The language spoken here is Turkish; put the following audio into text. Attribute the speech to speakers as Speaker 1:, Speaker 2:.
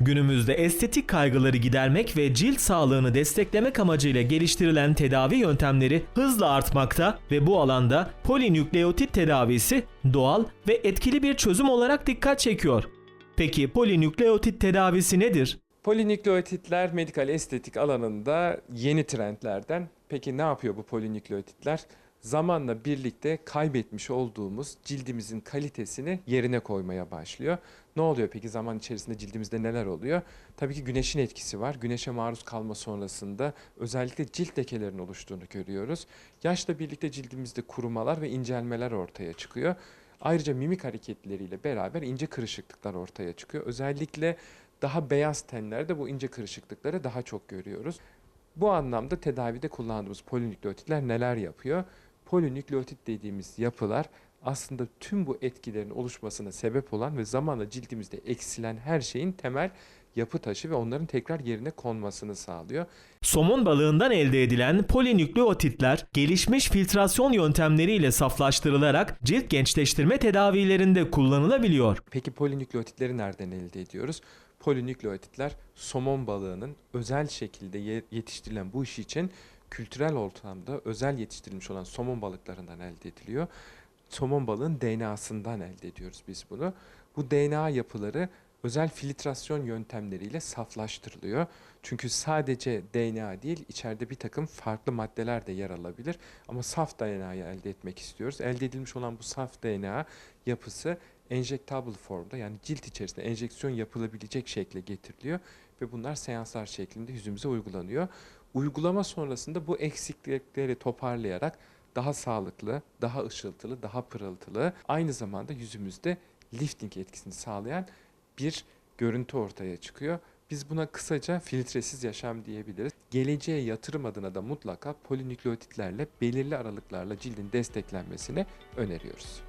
Speaker 1: Günümüzde estetik kaygıları gidermek ve cilt sağlığını desteklemek amacıyla geliştirilen tedavi yöntemleri hızla artmakta ve bu alanda polinükleotit tedavisi doğal ve etkili bir çözüm olarak dikkat çekiyor. Peki polinükleotit tedavisi nedir?
Speaker 2: Polinükleotitler medikal estetik alanında yeni trendlerden. Peki ne yapıyor bu polinükleotitler? Zamanla birlikte kaybetmiş olduğumuz cildimizin kalitesini yerine koymaya başlıyor. Ne oluyor peki zaman içerisinde cildimizde neler oluyor? Tabii ki güneşin etkisi var. Güneşe maruz kalma sonrasında özellikle cilt lekelerinin oluştuğunu görüyoruz. Yaşla birlikte cildimizde kurumalar ve incelmeler ortaya çıkıyor. Ayrıca mimik hareketleriyle beraber ince kırışıklıklar ortaya çıkıyor. Özellikle daha beyaz tenlerde bu ince kırışıklıkları daha çok görüyoruz. Bu anlamda tedavide kullandığımız polinükleotitler neler yapıyor? Polinükleotit dediğimiz yapılar aslında tüm bu etkilerin oluşmasına sebep olan ve zamanla cildimizde eksilen her şeyin temel yapı taşı ve onların tekrar yerine konmasını sağlıyor.
Speaker 1: Somon balığından elde edilen polinükleotitler gelişmiş filtrasyon yöntemleriyle saflaştırılarak cilt gençleştirme tedavilerinde kullanılabiliyor.
Speaker 2: Peki polinükleotitleri nereden elde ediyoruz? Polinükleotitler somon balığının özel şekilde ye- yetiştirilen bu iş için kültürel ortamda özel yetiştirilmiş olan somon balıklarından elde ediliyor. Somon balığın DNA'sından elde ediyoruz biz bunu. Bu DNA yapıları özel filtrasyon yöntemleriyle saflaştırılıyor. Çünkü sadece DNA değil, içeride bir takım farklı maddeler de yer alabilir. Ama saf DNA'yı elde etmek istiyoruz. Elde edilmiş olan bu saf DNA yapısı enjektable formda yani cilt içerisinde enjeksiyon yapılabilecek şekle getiriliyor ve bunlar seanslar şeklinde yüzümüze uygulanıyor. Uygulama sonrasında bu eksiklikleri toparlayarak daha sağlıklı, daha ışıltılı, daha pırıltılı, aynı zamanda yüzümüzde lifting etkisini sağlayan bir görüntü ortaya çıkıyor. Biz buna kısaca filtresiz yaşam diyebiliriz. Geleceğe yatırım adına da mutlaka polinükleotitlerle belirli aralıklarla cildin desteklenmesini öneriyoruz.